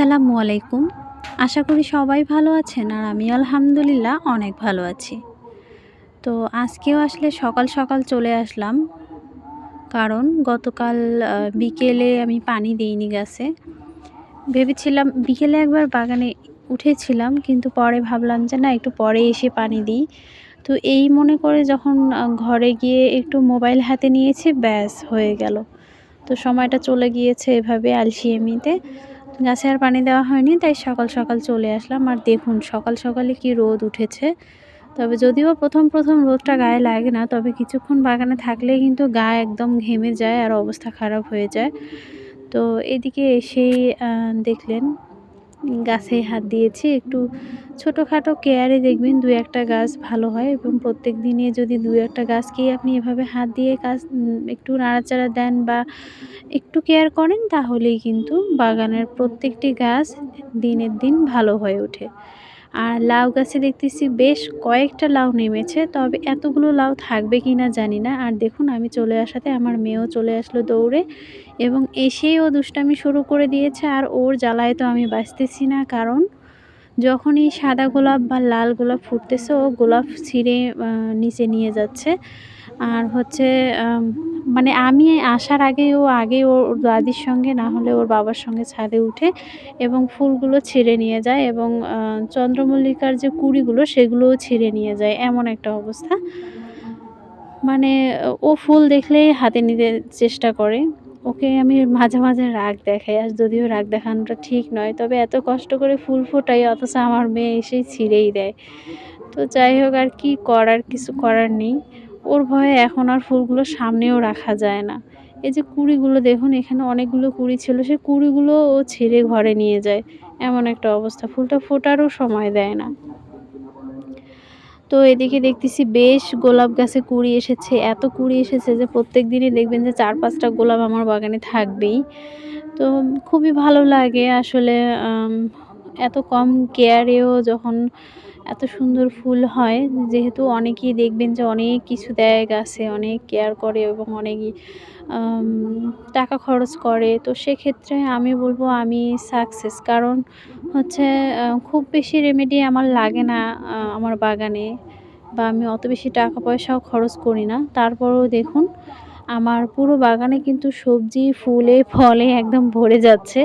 আসসালামু আলাইকুম। আশা করি সবাই ভালো আছেন আর আমি আলহামদুলিল্লাহ অনেক ভালো আছি। তো আজকেও আসলে সকাল সকাল চলে আসলাম। কারণ গতকাল বিকেলে আমি পানি দিইনি গাছে। ভেবেছিলাম, বিকেলে একবার বাগানে উঠেছিলাম, কিন্তু পরে ভাবলাম যে না, একটু পরে এসে পানি দিই। তো এই মনে করে যখন ঘরে গিয়ে একটু মোবাইল হাতে নিয়েছি, ব্যাস হয়ে গেল। তো সময়টা চলে গিয়েছে এভাবে আলসিয়েমিতে গাছে আর পানি দেওয়া হয়নি, তাই সকাল সকাল চলে আসলাম। আর দেখুন, সকাল সকালে কি রোদ উঠেছে। তবে যদিও প্রথম প্রথম রোদটা গায়ে লাগে না, তবে কিছুক্ষণ বাগানে থাকলে কিন্তু গা একদম ঘেমে যায় আর অবস্থা খারাপ হয়ে যায়। তো এদিকে এসেই দেখলেন গাছে হাত দিয়েছি, একটু ছোটোখাটো কেয়ারে দেখবেন দু একটা গাছ ভালো হয় এবং প্রত্যেক দিনে যদি দু একটা গাছকেই আপনি এভাবে হাত দিয়ে গাছ একটু নাড়াচাড়া দেন বা একটু কেয়ার করেন, তাহলেই কিন্তু বাগানের প্রত্যেকটি গাছ দিনের দিন ভালো হয়ে ওঠে। আর লাউ গাছে দেখতেছি বেশ কয়েকটা লাউ নেমেছে, তবে এতগুলো লাউ থাকবে কি না জানি না। আর দেখুন, আমি চলে আসাতে আমার মেয়েও চলে আসলো দৌড়ে এবং এসেই ও দুষ্টামি শুরু করে দিয়েছে আর ওর জ্বালায় তো আমি বাঁচতেছি না। কারণ যখনই সাদা গোলাপ বা লাল গোলাপ ফুটতেছে, ও গোলাপ ছিঁড়ে নিচে নিয়ে যাচ্ছে। আর হচ্ছে মানে আমি আসার আগে ও আগে ওর দাদির সঙ্গে, না হলে ওর বাবার সঙ্গে ছাদে উঠে এবং ফুলগুলো ছিঁড়ে নিয়ে যায় এবং চন্দ্রমল্লিকার যে কুড়িগুলো সেগুলোও ছিঁড়ে নিয়ে যায়। এমন একটা অবস্থা। মানে ও ফুল দেখলেই হাতে নিতে চেষ্টা করে। ওকে আমি মাঝে মাঝে রাগ দেখাই, আর যদিও রাগ দেখানোটা ঠিক নয়, তবে এত কষ্ট করে ফুল ফোটাই, অথচ আমার মেয়ে এসেই ছিঁড়েই দেয়। তো যাই হোক, আর কি করার, কিছু করার নেই। ওর ভয়ে এখন আর ফুলগুলো সামনেও রাখা যায় না। এই যে কুড়িগুলো, দেখুন, এখানে অনেকগুলো কুড়ি ছিল, সে কুড়িগুলো ও ছিঁড়ে ঘরে নিয়ে যায়। এমন একটা অবস্থা, ফুলটা ফোটারও সময় দেয় না। তো এদিকে দেখতেছি বেশ গোলাপ গাছে কুড়ি এসেছে, এত কুড়ি এসেছে যে প্রত্যেক দিনই দেখবেন যে চার পাঁচটা গোলাপ আমার বাগানে থাকবেই। তো খুবই ভালো লাগে আসলে এত কম কেয়ারেও যখন এত সুন্দর ফুল হয়। যেহেতু অনেকেই দেখবেন যে অনেক কিছু দেয় গাছে, অনেক কেয়ার করে এবং অনেকই টাকা খরচ করে। তো সেক্ষেত্রে আমি বলব আমি সাকসেস কারণ হচ্ছে খুব বেশি রেমেডি আমার লাগে না আমার বাগানে। বা আমি অত বেশি টাকা পয়সাও খরচ করি না। তারপরেও দেখুন আমার পুরো বাগানে কিন্তু সবজি, ফুলে, ফলে একদম ভরে যাচ্ছে।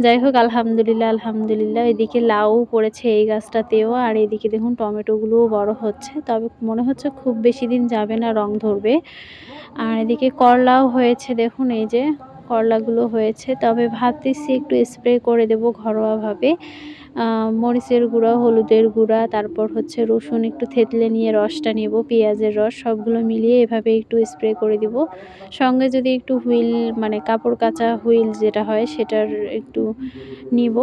যাই হোক, আলহামদুলিল্লাহ আলহামদুলিল্লাহ। এদিকে লাউ পড়েছে এই গাছটাতেও, আর এদিকে দেখুন টমেটোগুলোও বড় হচ্ছে। তবে মনে হচ্ছে খুব বেশি দিন যাবে না, রং ধরবে। আর এদিকে করলাও হয়েছে, দেখুন এই যে। করলাগুলো হয়েছে। তবে ভাবতেছি একটু স্প্রে করে দেব ঘরোয়াভাবে। মরিচের গুঁড়া, হলুদের গুঁড়া, তারপর হচ্ছে রসুন একটু থেতলে নিয়ে রসটা নেব, পেঁয়াজের রস, সবগুলো মিলিয়ে এভাবে একটু স্প্রে করে দিব। সঙ্গে যদি একটু হুইল মানে কাপড় কাচা হুইল যেটা হয় সেটার একটু নিব।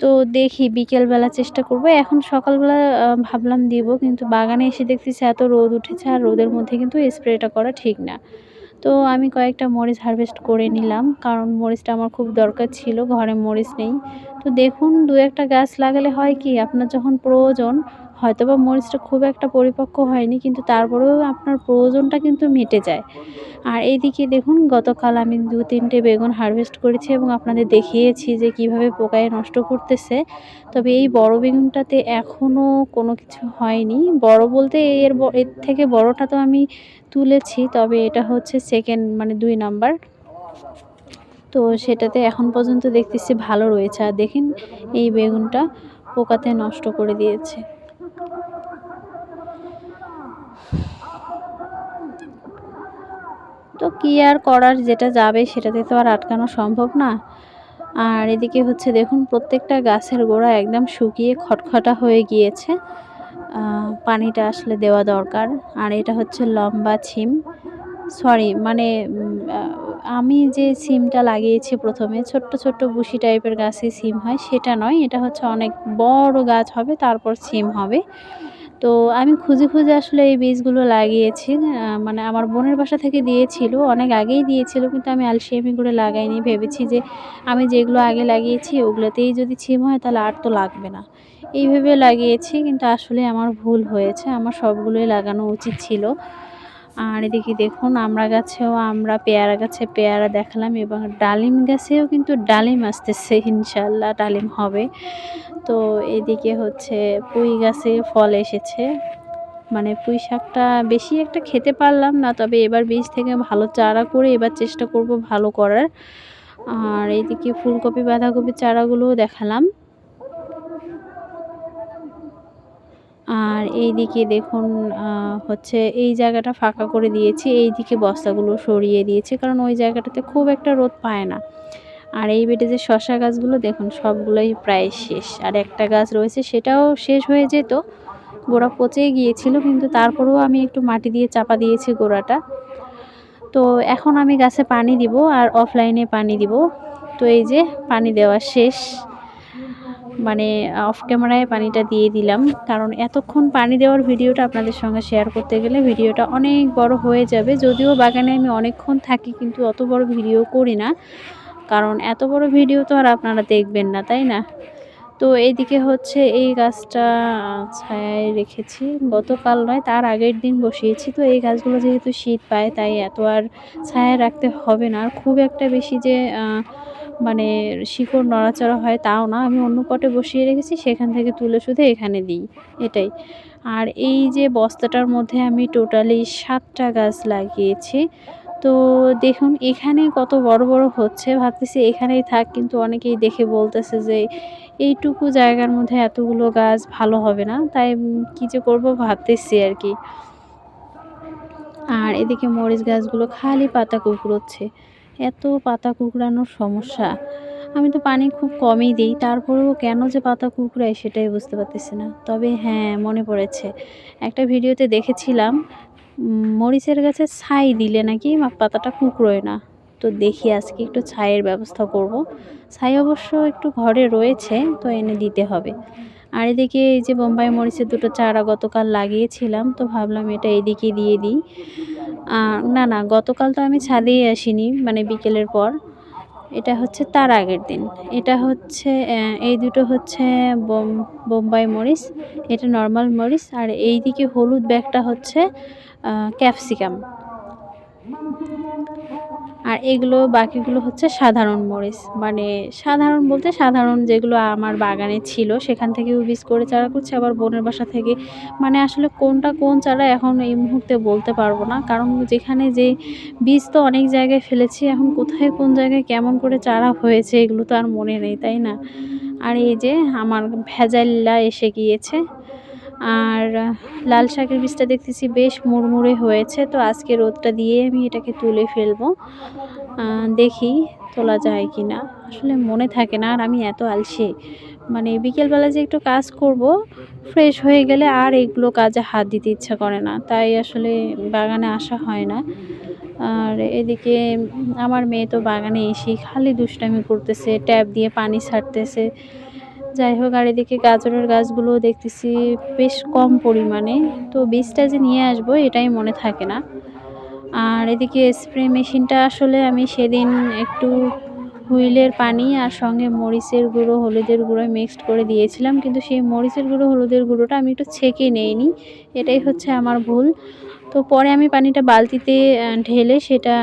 তো দেখি, বিকেলবেলা চেষ্টা করব। এখন সকালবেলা ভাবলাম দিব, কিন্তু বাগানে এসে দেখতেছি এত রোদ উঠেছে আর রোদের মধ্যে কিন্তু স্প্রেটা করা ঠিক না। তো আমি কয়েকটা মরিচ হারভেস্ট করে নিলাম, কারণ মরিচটা আমার খুব দরকার ছিল, ঘরে মরিচ নেই। তো দেখুন, দু একটা গাছ লাগালে হয় কি, আপনার যখন প্রয়োজন হয়তোবা মরিচটা খুব একটা পরিপক্ক হয়নি, কিন্তু তারপরেও আপনার প্রয়োজনটা কিন্তু মিটে যায়। আর এইদিকে দেখুন, গতকাল আমি দু তিনটে বেগুন হারভেস্ট করেছি এবং আপনাদের দেখিয়েছি যে কীভাবে পোকায় নষ্ট করতেছে। তবে এই বড় বেগুনটাতে এখনও কোনো কিছু হয়নি। বড় বলতে এর এর থেকে বড়টা তো আমি তুলেছি, তবে এটা হচ্ছে সেকেন্ড মানে দুই নাম্বার তো সেটাতে এখন পর্যন্ত দেখতেছি ভালো রয়েছে। আর দেখেন, এই বেগুনটা পোকাতে নষ্ট করে দিয়েছে। তো কি আর করার, যেটা যাবে সেটাতে তো আর আটকানো সম্ভব না। আর এদিকে হচ্ছে দেখুন, প্রত্যেকটা গাছের গোড়া একদম শুকিয়ে খটখটা হয়ে গিয়েছে। পানিটা আসলে দেওয়া দরকার। আর এটা হচ্ছে লম্বা ছিম। সরি মানে আমি যে সিমটা লাগিয়েছি প্রথমে, ছোট্ট ছোট্ট বুশি টাইপের গাছে সিম হয়, সেটা নয়। এটা হচ্ছে অনেক বড় গাছ হবে, তারপর সিম হবে। তো আমি খুঁজে খুঁজে আসলে এই বীজগুলো লাগিয়েছি। মানে আমার বোনের বাসা থেকে দিয়েছিল, অনেক আগেই দিয়েছিল, কিন্তু আমি আলসিয়ামি করে লাগাইনি। ভেবেছি যে আমি যেগুলো আগে লাগিয়েছি, ওগুলোতেই যদি ছিম হয় তাহলে আর তো লাগবে না। এইভাবে লাগিয়েছি, কিন্তু আসলে আমার ভুল হয়েছে, আমার সবগুলোই লাগানো উচিত ছিল। আর এদিকে দেখুন, আমরা গাছেও আমরা পেয়ারা গাছে পেয়ারা দেখালাম এবং ডালিম গাছেও কিন্তু ডালিম আসতেছে ইনশাল্লাহ ডালিম হবে। তো এদিকে হচ্ছে পুঁই গাছে ফল এসেছে। মানে পুঁই শাকটা বেশি একটা খেতে পারলাম না, তবে এবার বীজ থেকে ভালো চারা করে এবার চেষ্টা করব ভালো করার। আর এইদিকে ফুলকপি বাঁধাকপির চারাগুলোও দেখালাম। আর এই দিকে দেখুন হচ্ছে এই জায়গাটা ফাঁকা করে দিয়েছি এই দিকে বস্তাগুলো সরিয়ে দিয়েছি, কারণ ওই জায়গাটাতে খুব একটা রোদ পায় না। আর এই বেডে যে শশা গাছগুলো, দেখুন সবগুলোই প্রায় শেষ। আর একটা গাছ রয়েছে, সেটাও শেষ হয়ে যেত, গোড়া পচে গিয়েছিল, কিন্তু তারপরেও আমি একটু মাটি দিয়ে চাপা দিয়েছি গোড়াটা। তো এখন আমি গাছে পানি দিব, আর অফলাইনে পানি দিব। তো এই যে, পানি দেওয়া শেষ। মানে অফ ক্যামেরায় পানিটা দিয়ে দিলাম। কারণ এতক্ষণ পানি দেওয়ার ভিডিওটা আপনাদের সঙ্গে শেয়ার করতে গেলে ভিডিওটা অনেক বড় হয়ে যাবে। যদিও বাগানে আমি অনেকক্ষণ থাকি কিন্তু অত বড় ভিডিও করি না। কারণ এত বড় ভিডিও তো আর আপনারা দেখবেন না, তাই না? তো এইদিকে হচ্ছে এই গাছটা ছায়ায় রেখেছি। গতকাল নয়, তার আগের দিন বসিয়েছি। তো এই গাছগুলো যেহেতু শীত পায়, তাই এত আর ছায়ায় রাখতে হবে না। আর খুব একটা বেশি যে মানে শিকড় নড়াচড়া হয় তাও না, আমি অন্য পটে বসিয়ে রেখেছি, সেখান থেকে তুলে শুধু এখানে দিই, এটাই। আর এই যে বস্তাটার মধ্যে আমি টোটালি সাতটা গাছ লাগিয়েছি, তো দেখুন এখানে কত বড় বড় হচ্ছে, ভাবতেছি এখানেই থাক, কিন্তু অনেকেই দেখে বলতেছে যে এইটুকু জায়গার মধ্যে এতগুলো গাছ ভালো হবে না, তাই কী যে করব ভাবতেছি আর কি। আর এদিকে মরিচ গাছগুলো খালি পাতা কুকড়োচ্ছে এত পাতা কুকড়ানোর সমস্যা। আমি তো পানি খুব কমই দিই, তারপরেও কেন যে পাতা কুকড়ায় সেটাই বুঝতে পারতেছি না। তবে হ্যাঁ মনে পড়েছে। একটা ভিডিওতে দেখেছিলাম মরিচের গাছে ছাই দিলে নাকি পাতাটা কুকড়োয় না। তো দেখি আজকে একটু ছাইয়ের ব্যবস্থা করব। ছাই অবশ্য একটু ঘরে রয়েছে, তো এনে দিতে হবে। আর এদিকে এই যে বোম্বাই মরিচের দুটো চারা গতকাল লাগিয়েছিলাম, তো ভাবলাম এটা এদিকে দিয়ে দিই। না না, গতকাল তো আমি ছাদেই আসিনি মানে বিকেলের পর। এটা হচ্ছে তার আগের দিন। এটা হচ্ছে এই দুটো হচ্ছে বোম্বাই মরিচ, এটা নর্মাল মরিচ, আর এই দিকে হলুদ ব্যাগটা হচ্ছে ক্যাপসিকাম। আর এগুলো, বাকিগুলো হচ্ছে সাধারণ মরিচ। মানে সাধারণ বলতে সাধারণ যেগুলো আমার বাগানে ছিল, সেখান থেকেও বীজ করে চারা করছে, আবার বোনের বাসা থেকে। মানে আসলে কোনটা কোন চারা এখন এই মুহূর্তে বলতে পারব না। কারণ যেখানে যে বীজ তো অনেক জায়গায় ফেলেছি, এখন কোথায় কোন জায়গায় কেমন করে চারা হয়েছে এগুলো তো আর মনে নেই, তাই না? আর এই যে আমার ভেজাল্লা এসে গিয়েছে। আর লাল শাকের বীজটা দেখতেছি বেশ মুড়মুড়ে হয়েছে, তো আজকে রোদটা দিয়ে আমি এটাকে তুলে ফেলব। দেখি তোলা যায় কি না আসলে মনে থাকে না আর আমি এত আলসে। মানে বিকেলবেলা যে একটু কাজ করব ফ্রেশ হয়ে গেলে আর এগুলো কাজে হাত দিতে ইচ্ছা করে না। তাই আসলে বাগানে আসা হয় না। আর এদিকে আমার মেয়ে তো বাগানে এসেই খালি দুষ্টামি করতেছে, ট্যাপ দিয়ে পানি ছাড়তেছে। যাই হোক, আর এদিকে গাজরের গাছগুলো দেখতেছি বেশ কম পরিমাণে। তো বীজটা যে নিয়ে আসব, এটাই মনে থাকে না। আর এদিকে স্প্রে মেশিনটা আসলে আমি সেদিন একটু হুইলের পানি আর সঙ্গে মরিচের গুঁড়ো, হলুদের গুঁড়ো মিক্সড করে দিয়েছিলাম। কিন্তু সেই মরিচের গুঁড়ো, হলুদের গুঁড়োটা আমি একটু ছেঁকে নেইনি। এটাই হচ্ছে আমার ভুল। তো পরে আমি পানিটা বালতিতে ঢেলে সেটা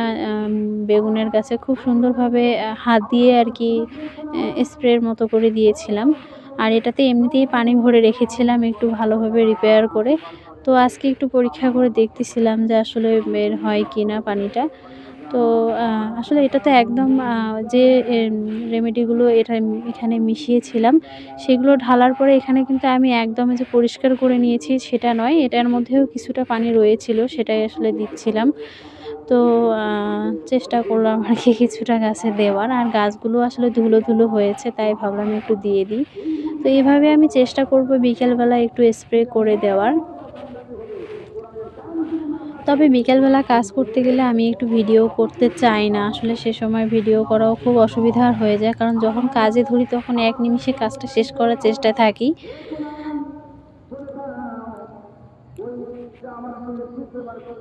বেগুনের গাছে খুব সুন্দরভাবে হাত দিয়ে আর কি স্প্রের মতো করে দিয়েছিলাম। আর এটাতে এমনিতেই পানি ভরে রেখেছিলাম একটু ভালোভাবে রিপেয়ার করে। তো আজকে একটু পরীক্ষা করে দেখতেছিলাম যে আসলে বের হয় কি না পানিটা। তো আসলে এটা তো একদম যে রেমেডিগুলো এটা এখানে মিশিয়েছিলাম, সেগুলো ঢালার পরে এখানে কিন্তু আমি একদম যে পরিষ্কার করে নিয়েছি সেটা নয়, এটার মধ্যেও কিছুটা পানি রয়েছিল সেটাই আসলে দিচ্ছিলাম। তো চেষ্টা করলাম আর কি কিছুটা গাছে দেওয়ার, আর গাছগুলো আসলে ধুলো ধুলো হয়েছে তাই ভাবলাম একটু দিয়ে দিই। তো এইভাবে আমি চেষ্টা করব বিকেলবেলা একটু স্প্রে করে দেওয়ার। তবে বিকেলবেলা কাজ করতে গেলে আমি একটু ভিডিও করতে চাই না। আসলে সে সময় ভিডিও করাও খুব অসুবিধার হয়ে যায়। কারণ যখন কাজে ধরি তখন এক নিমিষে কাজটা শেষ করার চেষ্টায় থাকি।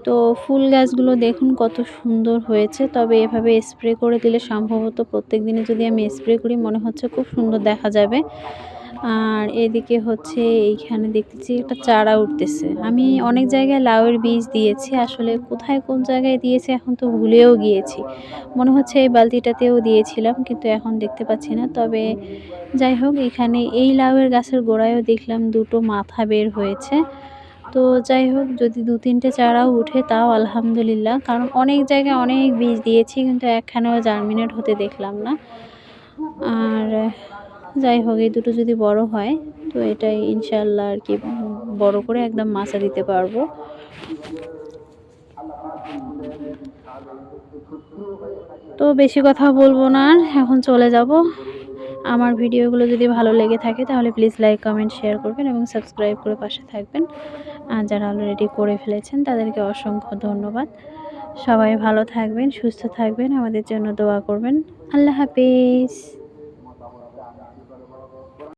তো ফুল গাছগুলো দেখুন কত সুন্দর হয়েছে। তবে এভাবে স্প্রে করে দিলে সম্ভবত প্রত্যেক দিনে যদি আমি স্প্রে করি মনে হচ্ছে খুব সুন্দর দেখা যাবে। আর এদিকে হচ্ছে এইখানে দেখতেছি একটা চারা উঠতেছে। আমি অনেক জায়গায় লাউয়ের বীজ দিয়েছি, আসলে কোথায় কোন জায়গায় দিয়েছি এখন তো ভুলেও গিয়েছি। মনে হচ্ছে এই বালতিটাতেও দিয়েছিলাম, কিন্তু এখন দেখতে পাচ্ছি না। তবে যাই হোক, এখানে এই লাউয়ের গাছের গোড়ায়ও দেখলাম দুটো মাথা বের হয়েছে। তো যাই হোক, যদি দু তিনটে চারাও উঠে তাও আলহামদুলিল্লাহ। কারণ অনেক জায়গায় অনেক বীজ দিয়েছি, কিন্তু একখানেও জার্মিনেট হতে দেখলাম না। আর যাই হোক, এই দুটো যদি বড় হয়, তো এটাই ইনশাল্লাহ আর কি বড় করে একদম মাছা দিতে পারব। তো বেশি কথা বলব না আর, এখন চলে যাব। আমার ভিডিওগুলো যদি ভালো লেগে থাকে, তাহলে প্লিজ লাইক কমেন্ট শেয়ার করবেন এবং সাবস্ক্রাইব করে পাশে থাকবেন। আর যারা অলরেডি করে ফেলেছেন, তাদেরকে অসংখ্য ধন্যবাদ। সবাই ভালো থাকবেন, সুস্থ থাকবেন, আমাদের জন্য দোয়া করবেন। আল্লাহ হাফিজ।